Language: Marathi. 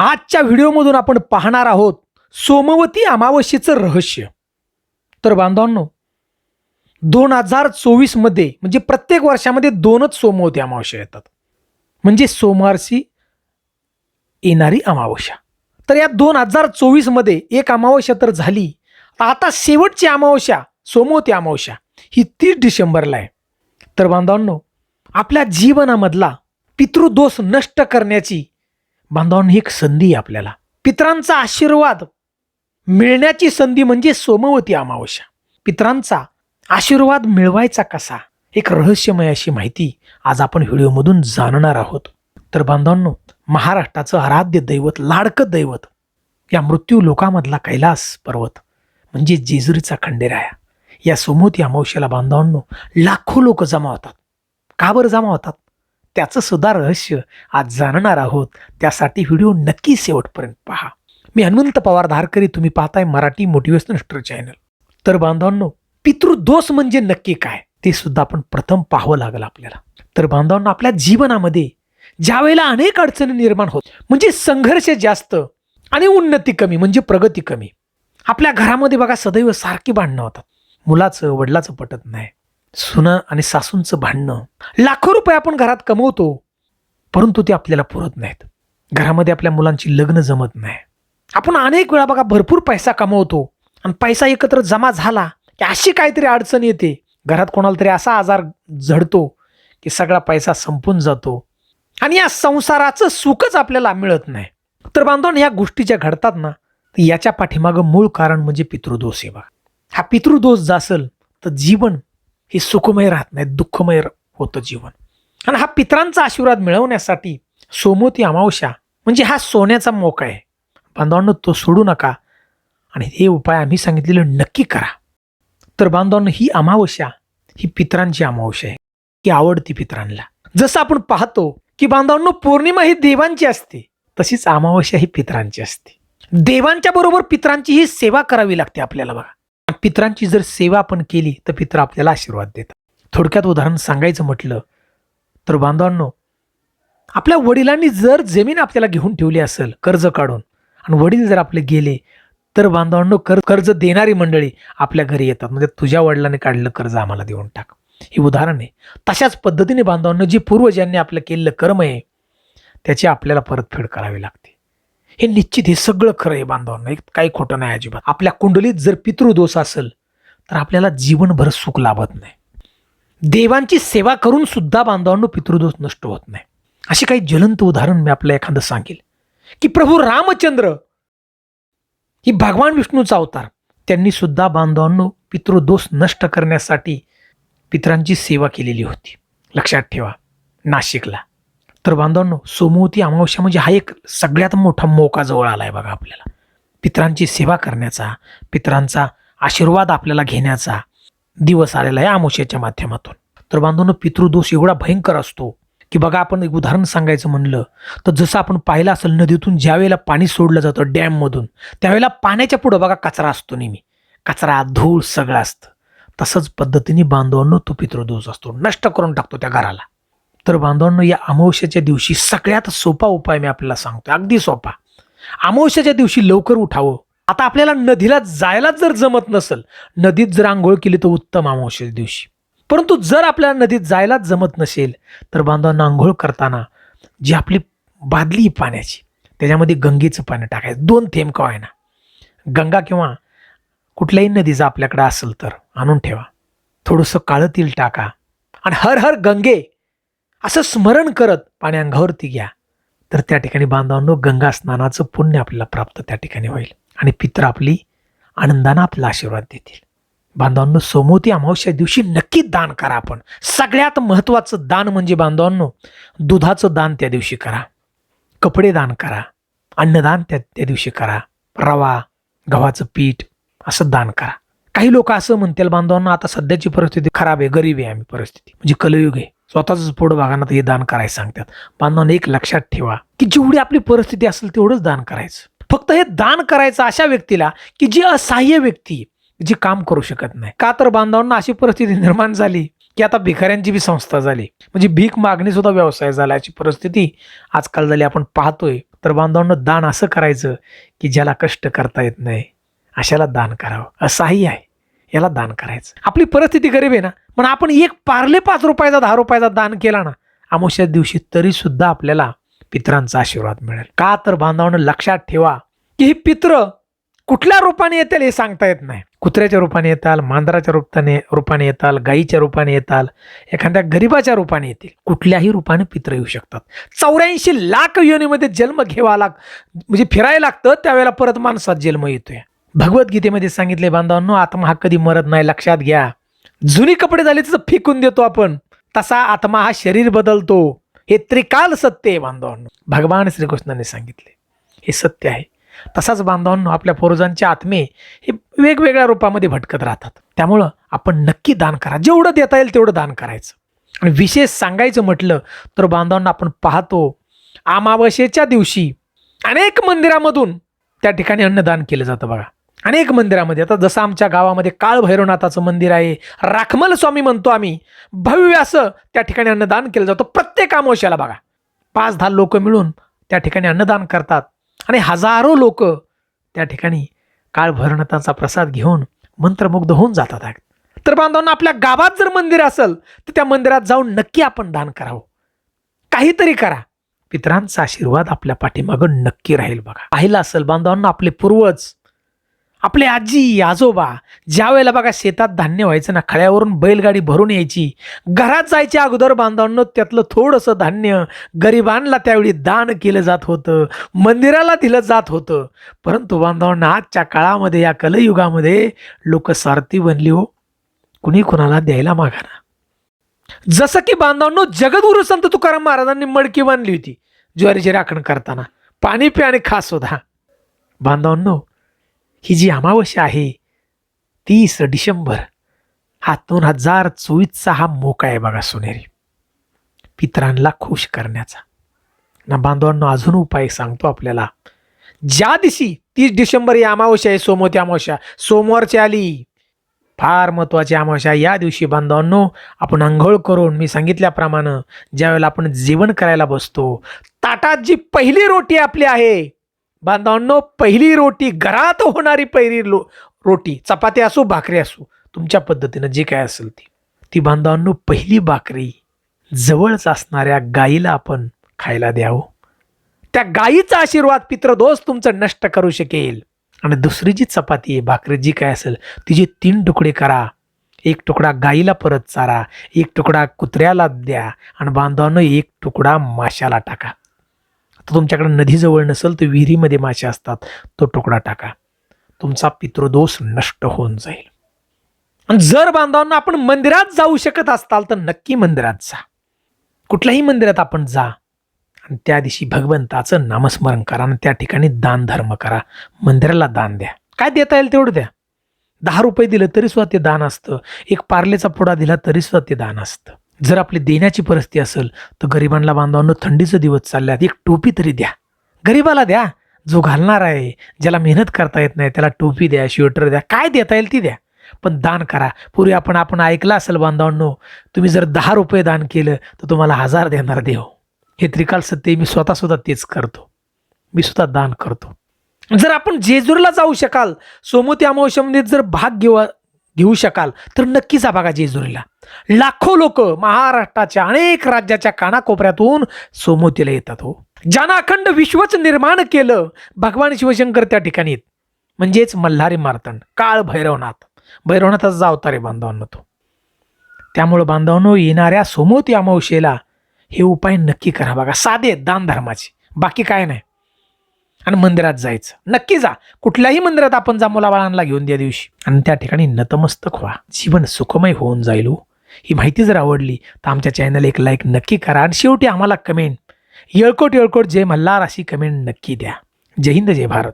आजच्या व्हिडिओमधून आपण पाहणार आहोत सोमवती अमावस्येचं रहस्य. तर बांधवांनो दोन हजार चोवीसमध्ये म्हणजे प्रत्येक वर्षामध्ये दोनच सोमवती अमावस्या येतात. म्हणजे सोमवारची येणारी अमावस्या. तर या दोन हजार चोवीसमध्ये एक अमावस्या तर झाली. आता शेवटची अमावस्या सोमवती अमावस्या ही तीस डिसेंबरला आहे. तर बांधवांनो आपल्या जीवनामधला पितृदोष नष्ट करण्याची बांधवांनी एक संधी आहे आपल्याला. पित्रांचा आशीर्वाद मिळण्याची संधी म्हणजे सोमवती अमावस्या. पितरांचा आशीर्वाद मिळवायचा कसा? एक रहस्यमय अशी माहिती आज आपण व्हिडिओमधून जाणणार आहोत. तर बांधवांनो महाराष्ट्राचं आराध्य दैवत लाडकं दैवत या मृत्यू लोकामधला कैलास पर्वत म्हणजे जेजुरीचा खंडेराया. या सोमवती अमावस्याला बांधवांनो लाखो लोक जमा होतात. का बरं जमा होतात? त्याचं सुद्धा रहस्य आज जाणणार आहोत. त्यासाठी व्हिडिओ नक्की शेवटपर्यंत पहा. मी हनुमंत पवार धारकरी तुम्ही पाहताय मराठी मोटिवेशनल स्टर चॅनल तर बांधवांनो पितृदोष म्हणजे नक्की काय? ते सुद्धा आपण प्रथम पाहावं लागलं आपल्याला. तर बांधवांना आपल्या जीवनामध्ये ज्या वेळेला अनेक अडचणी निर्माण होत म्हणजे संघर्ष जास्त आणि उन्नती कमी म्हणजे प्रगती कमी आपल्या घरामध्ये बघा सदैव सारखी भांडणं होतात. मुलाचं वडिलाचं पटत नाही. सुनं आणि सासूंचं भांडणं. लाखो रुपये आपण घरात कमवतो परंतु ते आपल्याला पुरत नाहीत. घरामध्ये आपल्या मुलांची लग्न जमत नाही. आपण अनेक वेळा बघा भरपूर पैसा कमवतो आणि पैसा एकत्र जमा झाला की अशी काहीतरी अडचण येते. घरात कोणाला तरी असा आजार झडतो की सगळा पैसा संपून जातो आणि या संसाराचं सुखच आपल्याला मिळत नाही. तर बांधव या गोष्टी ज्या घडतात ना तर याच्या पाठीमागं मूळ कारण म्हणजे पितृदोष आहे बघा. हा पितृदोष जर असेल तर जीवन हे सुखमय राहत नाही दुःखमय होतं जीवन. आणि हा पितरांचा आशीर्वाद मिळवण्यासाठी सोमोती अमावस्या म्हणजे हा सोन्याचा मोका आहे. बांधवांनो तो सोडू नका आणि हे उपाय आम्ही सांगितलेलं नक्की करा. तर बांधवांनो ही अमावस्या ही पितरांची अमावस्या आहे की आवडती पित्रांना. जसं आपण पाहतो की बांधवांनो पौर्णिमा ही देवांची असते तशीच अमावस्या ही पितरांची असते. देवांच्या बरोबर पितरांची ही सेवा करावी लागते आपल्याला बघा. पितरांची जर सेवा आपण केली तर पित्र आपल्याला आशीर्वाद देतात. थोडक्यात उदाहरण सांगायचं म्हटलं तर बांधवांनो आपल्या वडिलांनी जर जमीन आपल्याला घेऊन ठेवली असेल कर्ज काढून आणि वडील जर आपले गेले तर बांधवांनो कर कर्ज देणारी मंडळी आपल्या घरी येतात. म्हणजे तुझ्या वडिलांनी काढलेलं कर्ज आम्हाला देऊन टाक. हे उदाहरण आहे. तशाच पद्धतीने बांधवांनो जे पूर्वजांनी आपलं केलेलं कर्म आहे त्याची आपल्याला परतफेड करावी लागते. हे निश्चित हे सगळं खरं आहे बांधवांना. एक काही खोटं नाही अजिबात. आपल्या कुंडलीत जर पितृदोष असेल तर आपल्याला जीवनभर सुख लाभत नाही. देवांची सेवा करून सुद्धा बांधवांनो पितृदोष नष्ट होत नाही. असे काही ज्वलंत उदाहरण मी आपल्याला एखादं सांगेल. की प्रभू रामचंद्र ही भगवान विष्णूचा अवतार. त्यांनी सुद्धा बांधवांनो पितृदोष नष्ट करण्यासाठी पितरांची सेवा केलेली होती. लक्षात ठेवा नाशिकला. तर बांधवांनो सोमवती अमावस्या म्हणजे हा एक सगळ्यात मोठा मोका जवळ आला आहे बघा आपल्याला. पितरांची सेवा करण्याचा पितरांचा आशीर्वाद आपल्याला घेण्याचा दिवस आलेला आहे अमावस्याच्या माध्यमातून. तर बांधवांनो पितृदोष एवढा भयंकर असतो की बघा आपण एक उदाहरण सांगायचं म्हणलं तर जसं आपण पाहिलं असेल नदीतून ज्यावेळेला पाणी सोडलं जातं डॅममधून त्यावेळेला पाण्याच्या पुढं बघा कचरा असतो नेहमी. कचरा धूळ सगळं असतं. तसंच पद्धतीने बांधवांनो तो पितृदोष असतो. नष्ट करून टाकतो त्या घराला. तर बांधवांनो या अमावस्याच्या दिवशी सगळ्यात सोपा उपाय मी आपल्याला सांगतो अगदी सोपा. अमावस्याच्या दिवशी लवकर उठावं. आता आपल्याला नदीला जायलाच जर जमत नसेल नदीत जर आंघोळ केली तर उत्तम अमावस्याच्या दिवशी. परंतु जर आपल्याला नदीत जायलाच जमत नसेल तर बांधवांना आंघोळ करताना जी आपली बादली पाण्याची त्याच्यामध्ये गंगेचं पाणी टाकायचं. दोन थेंब का ना गंगा किंवा कुठल्याही नदीचा आपल्याकडे असेल तर आणून ठेवा. थोडंसं काळं तेल टाका. आणि हर हर गंगे असं स्मरण करत पाणी अंगावरती घ्या. तर त्या ठिकाणी बांधवांनो गंगा स्नानाचं पुण्य आपल्याला प्राप्त त्या ठिकाणी होईल. आणि पित्र आपली आनंदानं आपला आशीर्वाद देतील. बांधवांनो सोमवती अमावस्या दिवशी नक्की दान करा आपण. सगळ्यात महत्त्वाचं दान म्हणजे बांधवांनो दुधाचं दान त्या दिवशी करा. कपडे दान करा. अन्नदान त्या त्या दिवशी करा. रवा गव्हाचं पीठ असं दान करा. काही लोक असं म्हणतील बांधवांना आता सध्याची परिस्थिती खराब आहे गरीब आहे आम्ही परिस्थिती. म्हणजे कलयुग आहे. स्वतःच पोट भागांना हे दान करायला सांगतात. बांधवांना एक लक्षात ठेवा की जेवढी आपली परिस्थिती असेल तेवढंच दान करायचं. फक्त हे दान करायचं अशा व्यक्तीला की जी असहाय्य व्यक्ती जी काम करू शकत नाही. का तर बांधवांना अशी परिस्थिती निर्माण झाली की आता भिकाऱ्यांची बी संस्था झाली. म्हणजे भीक मागणी सुद्धा व्यवसाय झाला. याची परिस्थिती आजकाल झाली. आपण पाहतोय. तर बांधवांना दान असं करायचं की ज्याला कष्ट करता येत नाही अशाला दान करावं. असंही आहे. याला दान करायचं. आपली परिस्थिती गरीब आहे ना? पण आपण एक पारले पाच रुपयाचा दहा रुपयाचा दान केला ना अमावश्या दिवशी तरी सुद्धा आपल्याला पित्रांचा आशीर्वाद मिळेल. का तर बांधवानं लक्षात ठेवा की हे पित्र कुठल्या रूपाने येतील हे सांगता येत नाही. कुत्र्याच्या रूपाने येताल मांजराच्या रूपाने रूपाने येताल गाईच्या रूपाने येताल एखाद्या गरीबाच्या रूपाने येतील. कुठल्याही रूपाने पित्र येऊ शकतात. चौऱ्याऐंशी लाख योनीमध्ये जन्म घ्यावा लाग म्हणजे फिरायला लागतं त्यावेळेला परत माणसात जन्म येतोय. भगवद्गीतेमध्ये सांगितले बांधवांनो आत्मा हा कधी मरत नाही लक्षात घ्या. जुनी कपडे झाले तसं फेकून देतो आपण. तसा आत्मा हा शरीर बदलतो. हे त्रिकाल सत्य आहे बांधवांनो. भगवान श्रीकृष्णाने सांगितले. हे सत्य आहे. तसाच बांधवांनो आपल्या पूर्वजांचे आत्मे हे वेगवेगळ्या रूपामध्ये भटकत राहतात. त्यामुळं आपण नक्की दान करा. जेवढं देता येईल तेवढं दान करायचं. आणि विशेष सांगायचं म्हटलं तर बांधवांना आपण पाहतो अमावस्येच्या दिवशी अनेक मंदिरामधून त्या ठिकाणी अन्नदान केलं जातं बघा. अनेक मंदिरामध्ये. आता जसं आमच्या गावामध्ये काळ भैरवनाथाचं मंदिर आहे राखमल स्वामी म्हणतो आम्ही. भव्य असं त्या ठिकाणी अन्नदान केलं जातं. प्रत्येक अमावश्याला बघा. पाच दहा लोक मिळून त्या ठिकाणी अन्नदान करतात. आणि हजारो लोक त्या ठिकाणी काळ भैरवनाथाचा प्रसाद घेऊन मंत्रमुग्ध होऊन जातात. तर बांधवांना आपल्या गावात जर मंदिर असेल तर त्या मंदिरात जाऊन नक्की आपण दान करावं. काहीतरी करा. पितरांचा आशीर्वाद आपल्या पाठीमागं नक्की राहील बघा. पाहिलं असेल बांधवांना आपले पूर्वज आपले आजी आजोबा ज्या वेळेला बघा शेतात धान्य व्हायचं ना खळ्यावरून बैलगाडी भरून यायची घरात जायच्या अगोदर बांधवांनो त्यातलं थोडंसं धान्य गरिबांना त्यावेळी दान केलं जात होतं मंदिराला दिलं जात होतं. परंतु बांधवांना आजच्या काळामध्ये या कलयुगामध्ये लोक सारथी बनली हो. कुणी कुणाला द्यायला मागाना जसं की बांधवांनो जगद्गुरु संत तुकाराम महाराजांनी मडकी बांधली होती ज्वारीची राखण करताना. पाणी प्या आणि खास होता. बांधवांनो ही जी अमावस्या आहे तीस डिसेंबर हा दोन हजार चोवीसचा हा मोका आहे बघा सोनेरी. पितरांना खुश करण्याचा. ना बांधवांनो अजून उपाय सांगतो आपल्याला. ज्या दिवशी तीस डिसेंबर ही अमावस्या आहे सोमवती अमावस्या सोमवारची आली फार महत्त्वाची अमावस्या या दिवशी बांधवांनो आपण आंघोळ करून मी सांगितल्याप्रमाणे ज्यावेळेला आपण जेवण करायला बसतो ताटात जी पहिली रोटी आपली आहे बांधवांनो पहिली रोटी घरात होणारी पहिली लो रोटी. चपाती असो भाकरी असो तुमच्या पद्धतीनं जी काय असेल ती. ती बांधवांनो पहिली भाकरी जवळच असणाऱ्या गाईला आपण खायला द्यावं. त्या गाईचा आशीर्वाद पित्रदोष तुमचं नष्ट करू शकेल. आणि दुसरी जी चपाती आहे भाकरी जी काय असेल तिचे तीन तुकडे करा. एक तुकडा गाईला परत चारा एक तुकडा कुत्र्याला द्या. आणि बांधवांनो एक तुकडा माशाला टाका. आता तुमच्याकडे नदीजवळ नसेल तर विहिरीमध्ये मासे असतात तो तुकडा टाका. तुमचा पितृदोष नष्ट होऊन जाईल. आणि जर बांधवांना आपण मंदिरात जाऊ शकत असताल तर नक्की मंदिरात जा. कुठल्याही मंदिरात आपण जा. आणि त्या दिवशी भगवंताचं नामस्मरण करा आणि त्या ठिकाणी दान धर्म करा. मंदिराला दान द्या. काय देता येईल तेवढं द्या. दहा रुपये दिलं तरी सुद्धा ते दान असतं. एक पार्लेचा पुडा दिला तरी सुद्धा ते दान असतं. जर आपली देण्याची परिस्थिती असेल तर गरिबांना बांधवांनो थंडीचं दिवस चालल्यात. एक टोपी तरी द्या. गरिबाला द्या. जो घालणार आहे ज्याला मेहनत करता येत नाही त्याला टोपी द्या स्वेटर द्या. काय देता येईल ती द्या. पण दान करा. पूर्वी आपण आपण ऐकलं असेल बांधवांनो तुम्ही जर दहा रुपये दान केलं तर तुम्हाला हजार देणार देव. हे त्रिकाल सत्य मी स्वतः सुद्धा तेच करतो. मी सुद्धा दान करतो. जर आपण जेजूरला जाऊ शकाल सोमवती अमावश्यामध्ये जर भाग घेऊ घेऊ शकाल तर नक्कीच बघा जेजुरीला. लाखो लोक महाराष्ट्राच्या अनेक राज्याच्या कानाकोपऱ्यातून सोमवतीला येतात हो. ज्यानं अखंड विश्वच निर्माण केलं भगवान शिवशंकर त्या ठिकाणी म्हणजेच मल्हारी मार्तंड काळ भैरवनाथ. भैरवनाथाचा अवतार आहे बांधवांनो तो. त्यामुळं बांधवांनो येणाऱ्या सोमवती अमावशेला हे उपाय नक्की करा बघा. साधे दान धर्माचे. बाकी काय नाही. आणि मंदिरात जायचं. नक्की जा. कुठल्याही मंदिरात आपण जा मुलाबाळांना घेऊन द्या दिवशी. आणि त्या ठिकाणी नतमस्तक व्हा. जीवन सुखमय होऊन जाईल हो. ही माहिती जर आवडली तर आमच्या चॅनल एक लाईक नक्की करा. आणि शेवटी आम्हाला कमेंट येळकोट येळकोट जय मल्हार अशी कमेंट नक्की द्या. जय हिंद जय भारत.